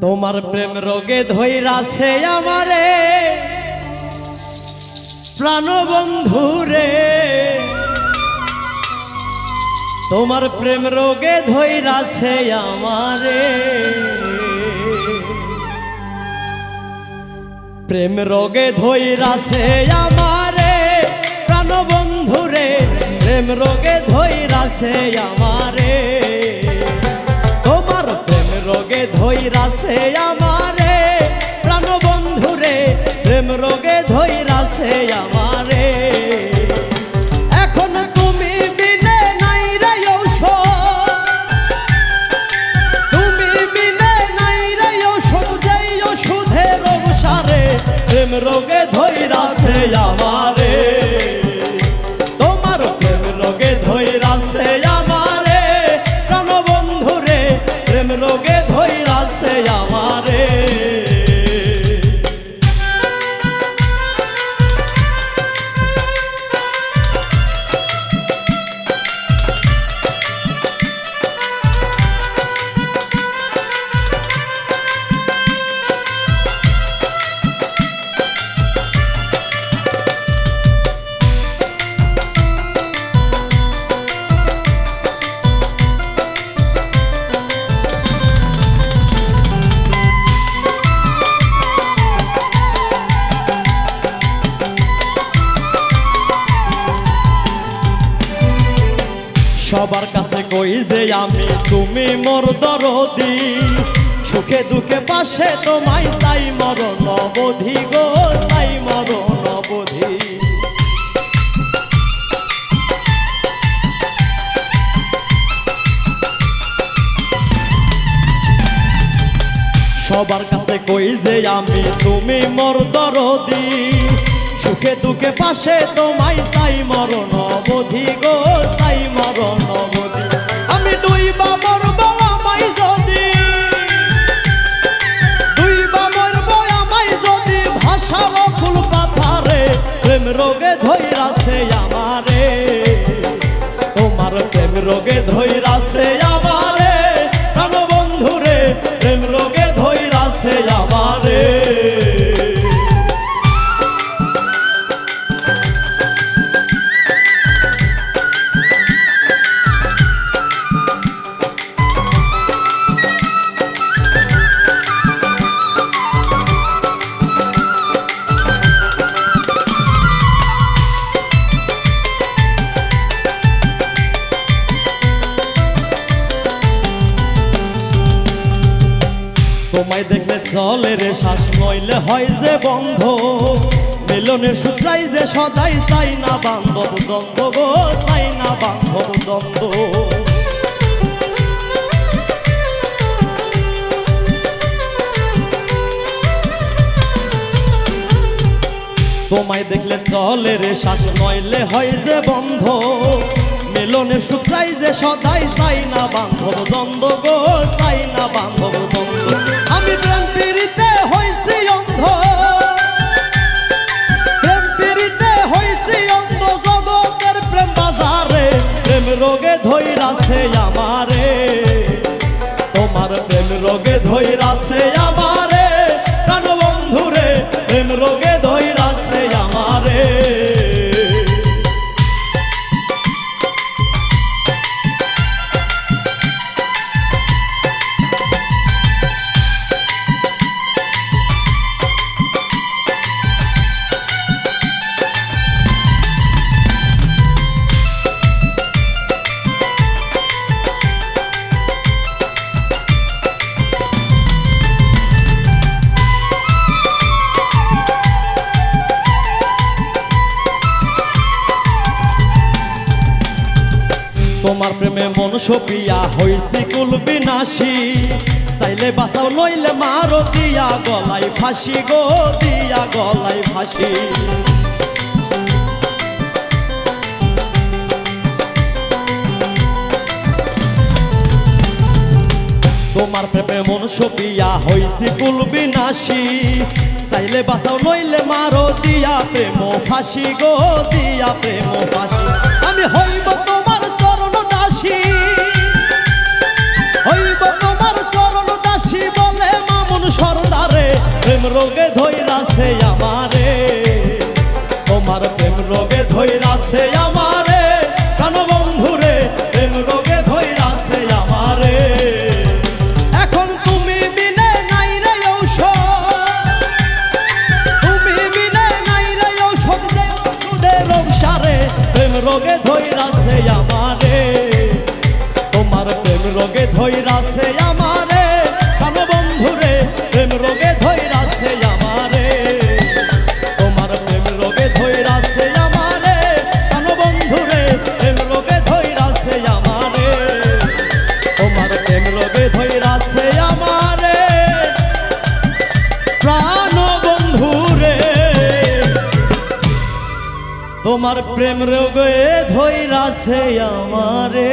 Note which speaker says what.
Speaker 1: তোমার প্রেম রোগে ধৈরাছে আমারে। প্রাণবন্ধু রে। তোমার প্রেম রোগে ধৈরাছে আমারে। প্রেম রোগে ধৈরাছে আমারে। প্রাণবন্ধু রে, প্রেম রোগে ধৈরাছে আমারে। ধৈরাছে আমারে প্রাণ বন্ধুরে প্রেম রোগে ধৈরাছে আমারে। কই যে আমি? তুমি মোর দরদি। সুখে দুঃখে পাশে তোমায় চাই মরণ অবধি গো, চাই মরণ অবধি সবার কাছে কই যে আমি? তুমি মোর দরদি। সুখে দুঃখে পাশে তোমায় চাই মরণ অবধি গো ধৈরাছে তোমায় দেখলে চলে রে শ্বাস, নইলে হয় যে বন্ধ। মিলনের সুখ চাই যে সদাই চাই না বান্ধব দ্বন্দ্ব গো, চাই না বান্ধব দ্বন্দ্ব। তোমায় দেখলে চলে রে শ্বাস, নইলে হয় যে বন্ধ। মিলনের সুখ চাই যে সদাই চাই না বান্ধব দ্বন্দ্ব গো, চাই না বান্ধব দ্বন্দ্ব। রোগে ধৈরাছে আমারে। তোমার প্রেম রোগে ধৈরাছে আমারে তোমার প্রেমে মন সপিয়া হইছি কুল বিনাশী। চাইলে বাঁচাও লইলে মারো দিয়া গলাই ফাঁসি গো, দিয়া গলাই ফাঁসি। তোমার প্রেমে মন সপিয়া হইছি কুল বিনাশী। চাইলে বাঁচাও লইলে মারো দিয়া প্রেম ফাঁসি গো, দিয়া প্রেম ফাঁসি। আমি হইব তোমার রোগে ধৈরাছে আমারে। তোমার প্রেম রোগে ধৈরাছে আমারে। কেন বন্ধুরে প্রেম রোগে ধৈরাছে আমারে। এখন তুমি বিনে নাই রে তুমি বিনে নাই রে ঔষধ ওষুধের প্রেম রোগে ধৈরাছে আমারে। তোমার প্রেম রোগে ধৈরাছে তোমার প্রেম রোগে ধৈরাছে আমারে।